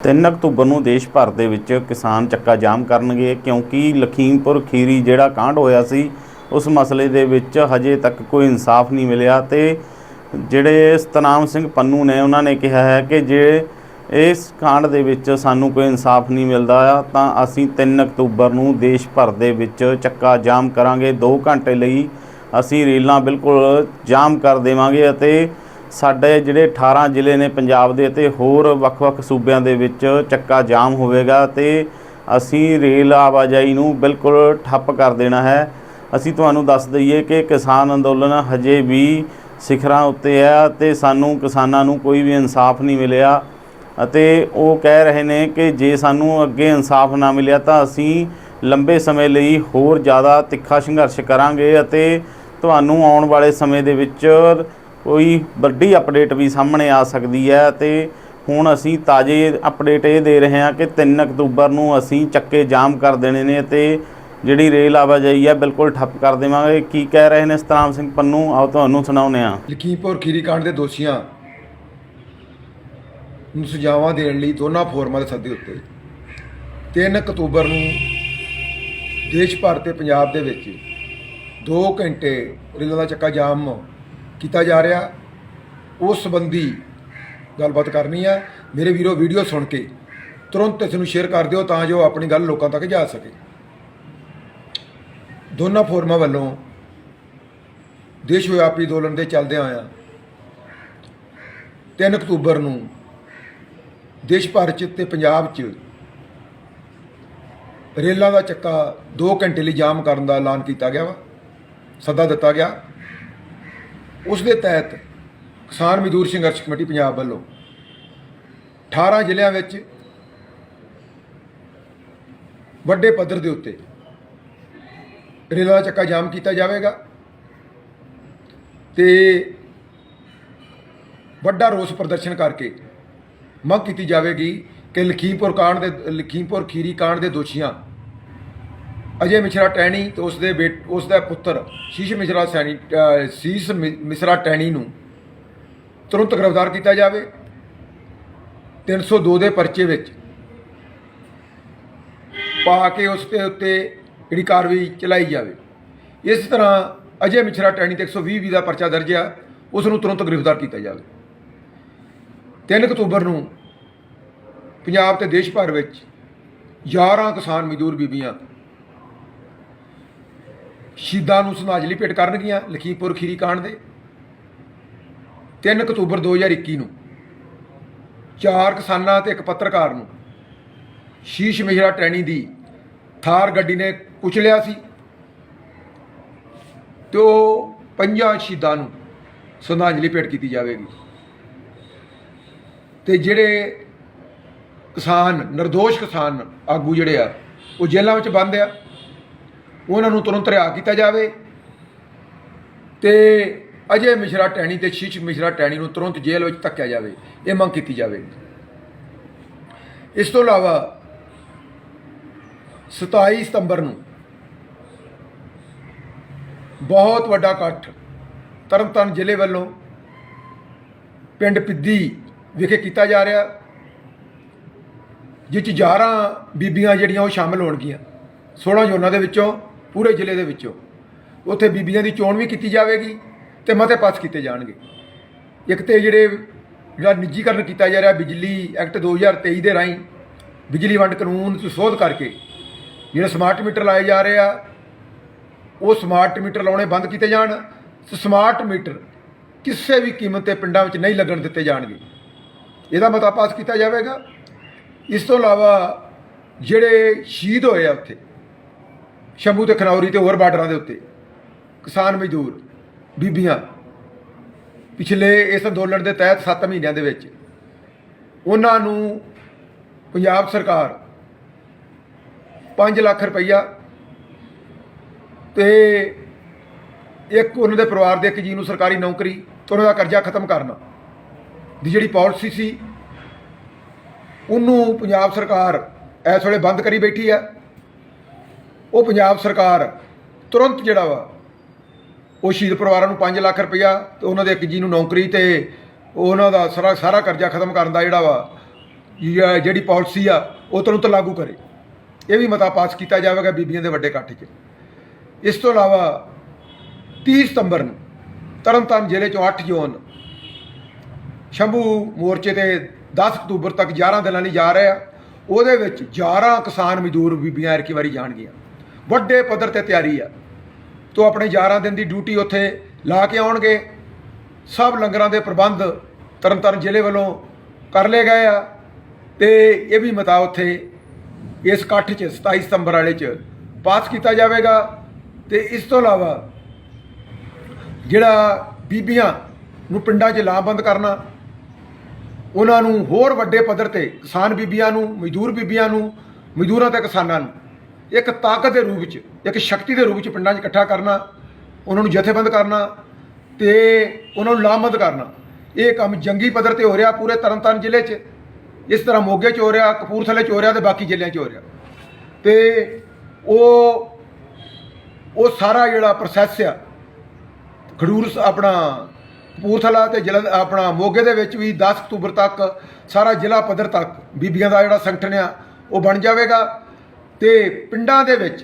3 October ਨੂੰ ਦੇਸ਼ ਭਰ ਦੇ ਵਿੱਚ ਕਿਸਾਨ ਚੱਕਾ ਜਾਮ ਕਰਨਗੇ, ਕਿਉਂਕਿ ਲਖੀਮਪੁਰ ਖੀਰੀ ਜਿਹੜਾ ਕਾਂਡ ਹੋਇਆ ਸੀ, ਉਸ ਮਸਲੇ ਦੇ ਵਿੱਚ ਹਜੇ ਤੱਕ ਕੋਈ ਇਨਸਾਫ ਨਹੀਂ ਮਿਲਿਆ ਤੇ ਜਿਹੜੇ ਸਤਨਾਮ ਸਿੰਘ ਪੰਨੂ ਨੇ, ਉਹਨਾਂ ਨੇ ਕਿਹਾ ਹੈ ਕਿ ਜੇ ਇਸ ਕਾਂਡ ਦੇ ਵਿੱਚ ਸਾਨੂੰ ਕੋਈ ਇਨਸਾਫ ਨਹੀਂ ਮਿਲਦਾ, ਤਾਂ ਅਸੀਂ 3 ਅਕਤੂਬਰ ਨੂੰ ਦੇਸ਼ ਭਰ ਦੇ ਵਿੱਚ ਚੱਕਾ ਜਾਮ ਕਰਾਂਗੇ। 2 ਘੰਟੇ ਲਈ ਅਸੀਂ ਰੇਲਾਂ ਬਿਲਕੁਲ ਜਾਮ ਕਰ ਦੇਵਾਂਗੇ ਅਤੇ ਸਾਡੇ ਜਿਹੜੇ 18 ਜ਼ਿਲ੍ਹੇ ਨੇ ਪੰਜਾਬ ਦੇ ਅਤੇ ਹੋਰ ਵੱਖ-ਵੱਖ ਸੂਬਿਆਂ ਦੇ ਵਿੱਚ ਚੱਕਾ ਜਾਮ ਹੋਵੇਗਾ ਤੇ ਅਸੀਂ ਰੇਲ ਆਵਾਜਾਈ ਨੂੰ ਬਿਲਕੁਲ ਠੱਪ ਕਰ ਦੇਣਾ ਹੈ। ਅਸੀਂ ਤੁਹਾਨੂੰ ਦੱਸ ਦਈਏ ਕਿ ਕਿਸਾਨ ਅੰਦੋਲਨ ਹਜੇ ਵੀ ਸਿਖਰਾਂ ਉੱਤੇ ਹੈ ਤੇ ਸਾਨੂੰ ਕਿਸਾਨਾਂ ਨੂੰ ਕੋਈ ਵੀ ਇਨਸਾਫ ਨਹੀਂ ਮਿਲਿਆ ਅਤੇ ਉਹ ਕਹਿ ਰਹੇ ਨੇ ਕਿ ਜੇ ਸਾਨੂੰ ਅੱਗੇ ਇਨਸਾਫ ਨਾ ਮਿਲਿਆ ਤਾਂ ਅਸੀਂ ਲੰਬੇ ਸਮੇਂ ਲਈ ਹੋਰ ਜ਼ਿਆਦਾ ਤਿੱਖਾ ਸੰਘਰਸ਼ ਕਰਾਂਗੇ ਅਤੇ ਤੁਹਾਨੂੰ ਆਉਣ ਵਾਲੇ ਸਮੇਂ ਦੇ ਵਿੱਚ ਕੋਈ ਵੱਡੀ ਅਪਡੇਟ ਵੀ ਸਾਹਮਣੇ ਆ ਸਕਦੀ ਹੈ ਤੇ ਹੁਣ ਅਸੀਂ ਤਾਜ਼ੇ ਅਪਡੇਟ ਇਹ ਦੇ ਰਹੇ ਹਾਂ ਕਿ 3 ਅਕਤੂਬਰ ਨੂੰ ਅਸੀਂ ਚੱਕੇ ਜਾਮ ਕਰ ਦੇਣੇ ਨੇ ਤੇ ਜਿਹੜੀ ਰੇਲ ਆਵਾਜਾਈ ਹੈ ਬਿਲਕੁਲ ਠੱਪ ਕਰ ਦੇਵਾਂਗੇ। ਕੀ ਕਹਿ ਰਹੇ ਨੇ ਸਤਨਾਮ ਸਿੰਘ ਪੰਨੂ? ਆਓ ਤੁਹਾਨੂੰ ਸੁਣਾਉਂਦੇ ਹਾਂ। ਲਖੀਮਪੁਰ ਖੀਰੀਕਾਂਡ ਦੇ ਦੋਸ਼ੀਆਂ ਨੂੰ ਸੁਝਾਵਾਂ ਦੇਣ ਲਈ ਦੋਨਾਂ ਫੋਰਮਾਂ ਦੇ ਸੱਦੇ ਉੱਤੇ। 3 ਅਕਤੂਬਰ ਨੂੰ ਦੇਸ਼ ਭਰ ਤੇ ਪੰਜਾਬ ਦੇ ਵਿੱਚ 2 ਘੰਟੇ ਰੇਲਾਂ ਦਾ ਚੱਕਾ ਜਾਮ ਕੀਤਾ ਜਾ ਰਿਹਾ। ਉਸ ਸੰਬੰਧੀ ਗੱਲਬਾਤ ਕਰਨੀ ਆ। ਮੇਰੇ ਵੀਰੋ, ਵੀਡੀਓ ਸੁਣ ਕੇ ਤੁਰੰਤ ਇਸ ਨੂੰ ਸ਼ੇਅਰ ਕਰ ਦਿਓ ਤਾਂ ਜੋ ਆਪਣੀ ਗੱਲ ਲੋਕਾਂ ਤੱਕ ਜਾ ਸਕੇ। ਦੋਨਾਂ ਫੋਰਮਾਂ ਵੱਲੋਂ ਦੇਸ਼ ਵਿਆਪੀ ਅੰਦੋਲਨ ਦੇ ਚੱਲਦਿਆਂ ਆਇਆ 3 ਅਕਤੂਬਰ ਨੂੰ ਦੇਸ਼ ਭਰ ਚ ਤੇ ਪੰਜਾਬ ਚ ਰੇਲਾਂ ਦਾ ਚੱਕਾ 2 ਘੰਟੇ ਲਈ ਜਾਮ ਕਰਨ ਦਾ ਐਲਾਨ ਕੀਤਾ ਗਿਆ ਵਾ। ਸੱਦਾ ਦਿੱਤਾ ਗਿਆ। ਉਸ ਦੇ ਤਹਿਤ ਕਿਸਾਨ ਮਜ਼ਦੂਰ ਸੰਘਰਸ਼ ਕਮੇਟੀ ਪੰਜਾਬ ਵੱਲੋਂ 18 ਜ਼ਿਲ੍ਹਿਆਂ ਵਿੱਚ ਵੱਡੇ ਪੱਧਰ ਦੇ ਉੱਤੇ ਰੇਲਾਂ ਦਾ ਚੱਕਾ ਜਾਮ ਕੀਤਾ ਜਾਵੇਗਾ ਤੇ ਵੱਡਾ ਰੋਸ ਪ੍ਰਦਰਸ਼ਨ ਕਰਕੇ ਮੰਗ ਕੀਤੀ ਜਾਵੇਗੀ ਕਿ ਲਖੀਮਪੁਰ ਕਾਂਡ ਦੇ, ਲਖੀਮਪੁਰ ਖੀਰੀ ਕਾਂਡ ਦੇ ਦੋਸ਼ੀਆਂ ਅਜੇ ਮਿਸ਼ਰਾ ਟੈਣੀ ਤੇ ਉਸ ਦੇ ਉਸ ਦਾ ਪੁੱਤਰ ਸ਼ੀਸ਼ ਮਿਸ਼ਰਾ ਸੈਣੀ ਅ, ਸ਼ੀਸ਼ ਮਿ- ਮਿਸ਼ਰਾ ਟੈਣੀ ਨੂੰ ਤੁਰੰਤ ਗ੍ਰਿਫਤਾਰ ਕੀਤਾ ਜਾਵੇ। 302 ਦੇ ਪਰਚੇ ਵਿੱਚ ਪਾ ਕੇ ਉਸ ਦੇ ਉੱਤੇ ਜਿਹੜੀ ਕਾਰਵਾਈ ਚਲਾਈ ਜਾਵੇ। ਇਸ ਤਰ੍ਹਾਂ ਅਜੇ ਮਿਸ਼ਰਾ ਟੈਣੀ ਤੇ 120 ਵੀ ਦਾ ਪਰਚਾ ਦਰਜ ਆ। ਉਸ ਨੂੰ ਤੁਰੰਤ ਗ੍ਰਿਫਤਾਰ ਕੀਤਾ ਜਾਵੇ। 3 ਅਕਤੂਬਰ ਨੂੰ ਪੰਜਾਬ ਤੇ ਦੇਸ਼ ਭਰ ਵਿੱਚ 11 ਕਿਸਾਨ ਮਜ਼ਦੂਰ ਬੀਬੀਆਂ ਸ਼ਹੀਦਾਂ ਨੂੰ ਸ਼ਰਧਾਂਜਲੀ ਭੇਟ ਕਰਨਗੀਆਂ ਲਖੀਮਪੁਰ ਖੀਰੀ ਕਾਂਡ ਦੇ। 3 ਅਕਤੂਬਰ 2021 ਨੂੰ ਚਾਰ ਕਿਸਾਨਾਂ ਤੇ ਇੱਕ ਪੱਤਰਕਾਰ ਨੂੰ ਸ਼ੀਸ਼ ਮਿਹਰਾ ਟ੍ਰੈਣੀ ਦੀ ਥਾਰ ਗੱਡੀ ਨੇ ਕੁਚਲਿਆ ਸੀ ਤੇ ਉਹ ਪੰਜਾਂ ਸ਼ਹੀਦਾਂ ਨੂੰ ਸ਼ਰਧਾਂਜਲੀ ਭੇਟ ਕੀਤੀ ਜਾਵੇਗੀ। ਤੇ ਜਿਹੜੇ ਕਿਸਾਨ, ਨਿਰਦੋਸ਼ ਕਿਸਾਨ ਆਗੂ ਜਿਹੜੇ ਆ, ਉਹ ਜੇਲ੍ਹਾਂ ਵਿੱਚ ਬੰਦ ਆ। ਉਹਨਾਂ ਨੂੰ ਤੁਰੰਤ ਰਿਹਾ ਕੀਤਾ ਜਾਵੇ। ਤੇ ਅਜੇ ਮਿਸ਼ਰਾ ਟੈਣੀ ਤੇ ਸ਼ੀਸ਼ ਮਿਸ਼ਰਾ ਟੈਣੀ ਨੂੰ ਤੁਰੰਤ ਜੇਲ੍ਹ ਵਿੱਚ ਧੱਕਿਆ ਜਾਵੇ। ਇਹ ਮੰਗ ਕੀਤੀ ਜਾਵੇ। ਇਸ ਤੋਂ ਇਲਾਵਾ 27 ਸਤੰਬਰ ਨੂੰ ਬਹੁਤ ਵੱਡਾ ਇਕੱਠ ਤਰਨਤਾਰਨ ਜ਼ਿਲ੍ਹੇ ਵੱਲੋਂ ਪਿੰਡ ਪਿੱਦੀ ਵਿਖੇ ਕੀਤਾ ਜਾ ਰਿਹਾ ਜਿਸ 'ਚ 11 ਬੀਬੀਆਂ ਜਿਹੜੀਆਂ ਉਹ ਸ਼ਾਮਲ ਹੋਣਗੀਆਂ। 16 ਜ਼ੋਨਾਂ ਦੇ ਵਿੱਚੋਂ ਪੂਰੇ ਜ਼ਿਲ੍ਹੇ ਦੇ ਵਿੱਚੋਂ। ਉੱਥੇ ਬੀਬੀਆਂ ਦੀ ਚੋਣ ਵੀ ਕੀਤੀ ਜਾਵੇਗੀ ਤੇ ਮਤੇ ਪਾਸ ਕੀਤੇ ਜਾਣਗੇ। ਇੱਕ ਤੇ ਜਿਹੜੇ ਜਿਹੜਾ ਨਿੱਜੀਕਰਨ ਕੀਤਾ ਜਾ ਰਿਹਾ ਬਿਜਲੀ ਐਕਟ 2023 ਦੇ ਰਾਹੀਂ, ਬਿਜਲੀ ਵੰਡ ਕਾਨੂੰਨ 'ਚ ਸੋਧ ਕਰਕੇ ਜਿਹੜੇ ਸਮਾਰਟ ਮੀਟਰ ਲਾਏ ਜਾ ਰਹੇ ਆ, ਉਹ ਸਮਾਰਟ ਮੀਟਰ ਲਾਉਣੇ ਬੰਦ ਕੀਤੇ ਜਾਣ ਸਮਾਰਟ ਮੀਟਰ ਕਿਸੇ ਵੀ ਕੀਮਤ ਤੇ ਪਿੰਡਾਂ ਵਿੱਚ ਨਹੀਂ ਲੱਗਣ ਦਿੱਤੇ ਜਾਣਗੇ। ਇਹਦਾ ਮਤਾ ਪਾਸ ਕੀਤਾ ਜਾਵੇਗਾ। ਇਸ ਤੋਂ ਇਲਾਵਾ ਜਿਹੜੇ ਸ਼ਹੀਦ ਹੋਏ ਆ ਉੱਥੇ ਸ਼ੰਭੂ ਤੇ ਖਨੌਰੀ ਤੇ ਹੋਰ ਬਾਰਡਰਾਂ ਦੇ ਉੱਤੇ। ਕਿਸਾਨ ਮਜ਼ਦੂਰ, ਬੀਬੀਆਂ, ਪਿਛਲੇ ਇਸ ਅੰਦੋਲਨ ਦੇ ਤਹਿਤ 7 ਮਹੀਨਿਆਂ ਦੇ ਵਿੱਚ ਉਹਨਾਂ ਨੂੰ ਪੰਜਾਬ ਸਰਕਾਰ 5 ਲੱਖ ਰੁਪਈਆ ਤੇ ਇੱਕ ਉਹਨਾਂ ਦੇ ਪਰਿਵਾਰ ਦੇ ਇੱਕ ਜੀ ਨੂੰ ਸਰਕਾਰੀ ਨੌਕਰੀ ਤੇ ਉਹਨਾਂ ਦਾ ਕਰਜ਼ਾ ਖਤਮ ਕਰਨਾ ਦੀ ਜਿਹੜੀ ਪਾਲਿਸੀ ਸੀ, ਉਹਨੂੰ ਪੰਜਾਬ ਸਰਕਾਰ ਇਸ ਵੇਲੇ ਬੰਦ ਕਰੀ ਬੈਠੀ ਹੈ ਉਹ ਪੰਜਾਬ ਸਰਕਾਰ ਤੁਰੰਤ ਜਿਹੜਾ ਵਾ, ਉਹ ਸ਼ਹੀਦ ਪਰਿਵਾਰਾਂ ਨੂੰ 5 ਲੱਖ ਰੁਪਇਆ ਤੇ ਉਹਨਾਂ ਦੇ ਇੱਕ ਜੀ ਨੂੰ ਨੌਕਰੀ ਤੇ ਉਹਨਾਂ ਦਾ ਸਾਰਾ ਸਾਰਾ ਕਰਜ਼ਾ ਖਤਮ ਕਰਨ ਦਾ ਜਿਹੜਾ ਵਾ ਜਿਹੜੀ ਪਾਲਿਸੀ ਆ, ਉਹ ਤੁਰੰਤ ਲਾਗੂ ਕਰੇ। ਇਹ ਵੀ ਮਤਾ ਪਾਸ ਕੀਤਾ ਜਾਵੇਗਾ ਬੀਬੀਆਂ ਦੇ ਵੱਡੇ ਇਕੱਠ 'ਚ। ਇਸ ਤੋਂ ਇਲਾਵਾ 30 ਸਤੰਬਰ ਨੂੰ ਤਰਨਤਾਰਨ ਜ਼ਿਲ੍ਹੇ ਚੋਂ 8 ਜੂਨ ਸ਼ੰਭੂ ਮੋਰਚੇ ਤੇ 10 ਅਕਤੂਬਰ ਤੱਕ 11 ਦਿਨਾਂ ਲਈ ਜਾ ਰਿਹਾ। ਉਹਦੇ ਵਿੱਚ 11 ਕਿਸਾਨ ਮਜ਼ਦੂਰ ਬੀਬੀਆਂ ਐਰਕੀ ਵਾਰੀ ਜਾਣਗੀਆਂ। ਵੱਡੇ ਪੱਧਰ ਤੇ ਤਿਆਰੀ ਆ। ਤੋਂ ਆਪਣੇ 11 ਦਿਨ ਦੀ ਡਿਊਟੀ ਉੱਥੇ ਲਾ ਕੇ ਆਉਣਗੇ। ਸਭ ਲੰਗਰਾਂ ਦੇ ਪ੍ਰਬੰਧ ਤਰਨਤਾਰਨ ਜ਼ਿਲ੍ਹੇ ਵੱਲੋਂ ਕਰ ਲਏ ਗਏ ਆ। ਤੇ ਇਹ ਵੀ ਮਤਾ ਉੱਥੇ ਇਸ ਇਕੱਠ 'ਚ 27 ਸਤੰਬਰ ਵਾਲੇ 'ਚ ਪਾਸ ਕੀਤਾ ਜਾਵੇਗਾ। ਤੇ ਇਸ ਤੋਂ ਇਲਾਵਾ ਜਿਹੜਾ ਬੀਬੀਆਂ ਨੂੰ ਪਿੰਡਾਂ 'ਚ ਲਾਮਬੰਦ ਕਰਨਾ, ਉਹਨਾਂ ਨੂੰ ਹੋਰ ਵੱਡੇ ਪੱਧਰ ਤੇ ਕਿਸਾਨ ਬੀਬੀਆਂ ਨੂੰ, ਮਜ਼ਦੂਰ ਬੀਬੀਆਂ ਨੂੰ, ਮਜ਼ਦੂਰਾਂ ਤੇ ਕਿਸਾਨਾਂ ਨੂੰ ਇੱਕ ਤਾਕਤ ਦੇ ਰੂਪ 'ਚ ਇੱਕ ਸ਼ਕਤੀ ਦੇ ਰੂਪ 'ਚ ਪਿੰਡਾਂ 'ਚ ਇਕੱਠਾ ਕਰਨਾ, ਉਹਨਾਂ ਨੂੰ ਜਥੇਬੰਦ ਕਰਨਾ ਤੇ ਉਹਨਾਂ ਨੂੰ ਲਾਮਬੰਦ ਕਰਨਾ। ਇਹ ਕੰਮ ਜੰਗੀ ਪੱਧਰ ਤੇ ਹੋ ਰਿਹਾ ਪੂਰੇ ਤਰਨਤਾਰਨ ਜ਼ਿਲ੍ਹੇ 'ਚ। ਇਸ ਤਰ੍ਹਾਂ ਮੋਗੇ 'ਚ ਹੋ ਰਿਹਾ, ਕਪੂਰਥਲੇ 'ਚ ਹੋ ਰਿਹਾ ਤੇ ਬਾਕੀ ਜ਼ਿਲ੍ਹਿਆਂ 'ਚ ਹੋ ਰਿਹਾ। ਤੇ ਉਹ ਉਹ ਸਾਰਾ ਜਿਹੜਾ ਪ੍ਰੋਸੈਸ ਆ, ਖਡੂਰ ਆਪਣਾ ਕਪੂਰਥਲਾ ਤੇ ਜ਼ਿਲ੍ਹਾ ਆਪਣਾ ਮੋਗੇ ਦੇ ਵਿੱਚ ਵੀ 10 ਅਕਤੂਬਰ ਤੱਕ ਸਾਰਾ ਜ਼ਿਲ੍ਹਾ ਪੱਧਰ ਤੱਕ ਬੀਬੀਆਂ ਦਾ ਜਿਹੜਾ ਸੰਗਠਨ ਆ, ਉਹ ਬਣ ਜਾਵੇਗਾ। ਤੇ ਪਿੰਡਾਂ ਦੇ ਵਿੱਚ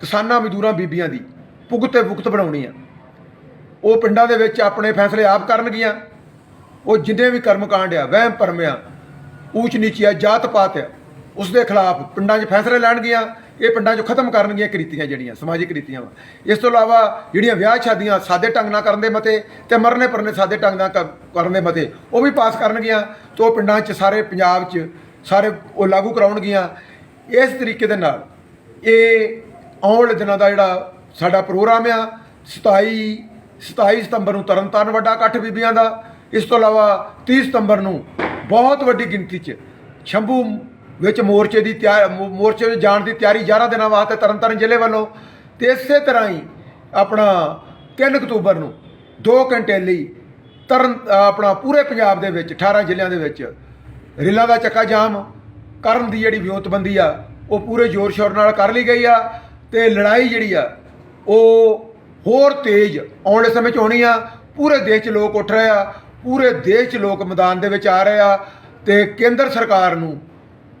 ਕਿਸਾਨਾਂ ਮਜ਼ਦੂਰਾਂ ਬੀਬੀਆਂ ਦੀ ਭੁਗਤ ਤੇ ਭੁਗਤ ਬਣਾਉਣੀ ਆ। ਉਹ ਪਿੰਡਾਂ ਦੇ ਵਿੱਚ ਆਪਣੇ ਫੈਸਲੇ ਆਪ ਕਰਨਗੀਆਂ। ਉਹ ਜਿੰਨੇ ਵੀ ਕਰਮਕਾਂਡ ਆ, ਵਹਿਮ ਭਰਮ ਆ, ਊਚ ਨੀਚ ਆ, ਜਾਤ ਪਾਤ ਆ ਉਸ ਦੇ ਖਿਲਾਫ ਪਿੰਡਾਂ 'ਚ ਫੈਸਲੇ ਲੈਣਗੀਆਂ, ਇਹ ਪਿੰਡਾਂ 'ਚ ਖਤਮ ਕਰਨਗੀਆਂ ਕ੍ਰਿਤੀਆਂ ਜਿਹੜੀਆਂ, ਸਮਾਜਿਕ ਕ੍ਰਿਤੀਆਂ ਵਾ। ਇਸ ਤੋਂ ਇਲਾਵਾ ਜਿਹੜੀਆਂ ਵਿਆਹ ਸ਼ਾਦੀਆਂ ਸਾਦੇ ਢੰਗ ਨਾਲ ਕਰਨ ਦੇ ਮਤੇ ਤੇ ਮਰਨੇ ਪਰਨੇ ਸਾਦੇ ਢੰਗ ਨਾਲ ਕ- ਕਰਨ ਦੇ ਮਤੇ, ਉਹ ਵੀ ਪਾਸ ਕਰਨਗੀਆਂ ਤੇ ਉਹ ਪਿੰਡਾਂ 'ਚ ਸਾਰੇ ਪੰਜਾਬ 'ਚ ਸਾਰੇ ਉਹ ਲਾਗੂ ਕਰਾਉਣਗੀਆਂ। ਇਸ ਤਰੀਕੇ ਦੇ ਨਾਲ ਇਹ ਆਉਣ ਵਾਲੇ ਦਿਨਾਂ ਦਾ ਜਿਹੜਾ ਸਾਡਾ ਪ੍ਰੋਗਰਾਮ ਆ 27 27 ਸਤੰਬਰ ਨੂੰ ਤਰਨਤਾਰਨ ਵੱਡਾ ਇਕੱਠ ਬੀਬੀਆਂ ਦਾ, ਇਸ ਤੋਂ ਇਲਾਵਾ 30 ਸਤੰਬਰ ਨੂੰ ਬਹੁਤ ਵੱਡੀ ਗਿਣਤੀ 'ਚ ਸ਼ੰਭੂ ਵਿੱਚ ਮੋਰਚੇ ਦੀ ਤਿਆਰ ਮੋਰਚੇ ਵਿੱਚ ਜਾਣ ਦੀ ਤਿਆਰੀ 11 ਦਿਨਾਂ ਵਾਸਤੇ ਤਰਨਤਾਰਨ ਜ਼ਿਲ੍ਹੇ ਵੱਲੋਂ ਤੇ ਇਸੇ ਤਰ੍ਹਾਂ ਹੀ ਆਪਣਾ 3 ਅਕਤੂਬਰ ਨੂੰ 2 ਘੰਟੇ ਲਈ ਤਰਨ, ਆਪਣਾ ਪੂਰੇ ਪੰਜਾਬ ਦੇ ਵਿੱਚ 18 ਜ਼ਿਲ੍ਹਿਆਂ ਦੇ ਵਿੱਚ ਰੇਲਾਂ ਦਾ ਚੱਕਾ ਜਾਮ ਕਰਨ ਦੀ ਜਿਹੜੀ ਵਿਉਂਤਬੰਦੀ ਆ, ਉਹ ਪੂਰੇ ਜ਼ੋਰ ਸ਼ੋਰ ਨਾਲ ਕਰ ਲਈ ਗਈ ਆ ਤੇ ਲੜਾਈ ਜਿਹੜੀ ਆ, ਉਹ ਹੋਰ ਤੇਜ਼ ਆਉਣ ਵਾਲੇ ਸਮੇਂ 'ਚ ਹੋਣੀ ਆ। ਪੂਰੇ ਦੇਸ਼ 'ਚ ਲੋਕ ਉੱਠ ਰਹੇ ਆ, ਪੂਰੇ ਦੇਸ਼ 'ਚ ਲੋਕ ਮੈਦਾਨ ਦੇ ਵਿੱਚ ਆ ਰਹੇ ਆ ਤੇ ਕੇਂਦਰ ਸਰਕਾਰ ਨੂੰ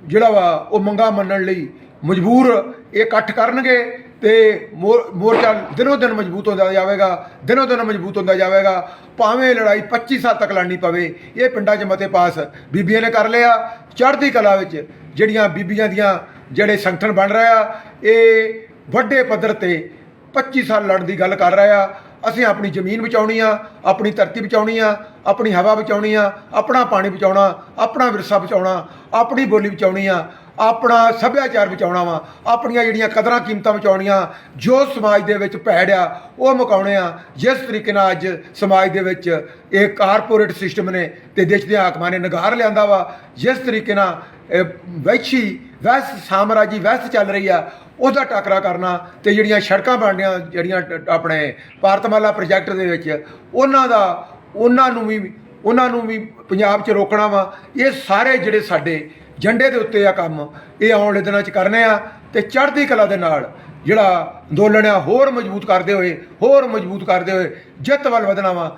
ਜਿਹੜਾ ਵਾ, ਉਹ ਮੰਗਾ ਮੰਨਣ ਲਈ ਮਜਬੂਰ ਇਹ ਇਕੱਠ ਕਰਨਗੇ। ਤੇ ਮੋਰ- ਮੋਰਚਾ ਦਿਨੋ ਦਿਨ ਮਜ਼ਬੂਤ ਹੁੰਦਾ ਜਾਵੇਗਾ, ਦਿਨੋ ਦਿਨ ਮਜ਼ਬੂਤ ਹੁੰਦਾ ਜਾਵੇਗਾ। ਭਾਵੇਂ ਲੜਾਈ 25 ਸਾਲ ਤੱਕ ਲੜਨੀ ਪਵੇ, ਇਹ ਪਿੰਡਾਂ 'ਚ ਮਤੇ ਪਾਸ ਬੀਬੀਆਂ ਨੇ ਕਰ ਲਿਆ। ਚੜ੍ਹਦੀ ਕਲਾ ਵਿੱਚ ਜਿਹੜੀਆਂ ਬੀਬੀਆਂ ਦੀਆਂ ਜਿਹੜੇ ਸੰਗਠਨ ਬਣ ਰਿਹਾ ਇਹ ਵੱਡੇ ਪੱਧਰ ਤੇ 25 ਸਾਲ ਲੜਨ ਦੀ ਗੱਲ ਕਰ ਰਹੇ ਆ। ਅਸੀਂ ਆਪਣੀ ਜ਼ਮੀਨ ਬਚਾਉਣੀ ਆ, ਆਪਣੀ ਧਰਤੀ ਬਚਾਉਣੀ ਆ, ਆਪਣੀ ਹਵਾ ਬਚਾਉਣੀ ਆ, ਆਪਣਾ ਪਾਣੀ ਬਚਾਉਣਾ, ਆਪਣਾ ਵਿਰਸਾ ਬਚਾਉਣਾ, ਆਪਣੀ ਬੋਲੀ ਬਚਾਉਣੀ ਆ। ਆਪਣਾ ਸੱਭਿਆਚਾਰ ਬਚਾਉਣਾ ਵਾ, ਆਪਣੀਆਂ ਜਿਹੜੀਆਂ ਕਦਰਾਂ ਕੀਮਤਾਂ ਬਚਾਉਣੀਆਂ, ਜੋ ਸਮਾਜ ਦੇ ਵਿੱਚ ਭੈੜ ਆ, ਉਹ ਮੁਕਾਉਣੇ ਆ। ਜਿਸ ਤਰੀਕੇ ਨਾਲ ਅੱਜ ਸਮਾਜ ਦੇ ਵਿੱਚ ਇਹ ਕਾਰਪੋਰੇਟ ਸਿਸਟਮ ਨੇ ਤੇ ਦੇਸ਼ ਦੇ ਹਾਕਮਾਂ ਨੇ ਨਗਾਰ ਲਿਆਂਦਾ ਵਾ, ਜਿਸ ਤਰੀਕੇ ਨਾਲ ਇਹ ਵੈਸ਼ੀ ਵੈਸ ਸਾਮਰਾਜੀ ਵੈਸ ਚੱਲ ਰਹੀ ਆ, ਉਹਦਾ ਟਾਕਰਾ ਕਰਨਾ ਤੇ ਜਿਹੜੀਆਂ ਸੜਕਾਂ ਬਣਨੀਆਂ ਜਿਹੜੀਆਂ ਟ- ਆਪਣੇ ਭਾਰਤਮਾਲਾ ਪ੍ਰੋਜੈਕਟ ਦੇ ਵਿੱਚ, ਉਹਨਾਂ ਦਾ, ਉਹਨਾਂ ਨੂੰ ਵੀ, ਉਹਨਾਂ ਨੂੰ ਵੀ ਪੰਜਾਬ 'ਚ ਰੋਕਣਾ ਵਾ। ਇਹ ਸਾਰੇ ਜਿਹੜੇ ਸਾਡੇ ਝੰਡੇ ਦੇ ਉੱਤੇ ਆ ਕੰਮ। ਇਹ ਆਉਣ ਵਾਲੇ ਦਿਨਾਂ 'ਚ ਕਰਨੇ ਆ ਤੇ ਚੜ੍ਹਦੀ ਕਲਾ ਦੇ ਨਾਲ ਜਿਹੜਾ ਅੰਦੋਲਨ ਆ, ਹੋਰ ਮਜ਼ਬੂਤ ਕਰਦੇ ਹੋਏ, ਹੋਰ ਮਜ਼ਬੂਤ ਕਰਦੇ ਹੋਏ ਜਿੱਤ ਵੱਲ ਵਧਣਾ ਵਾ।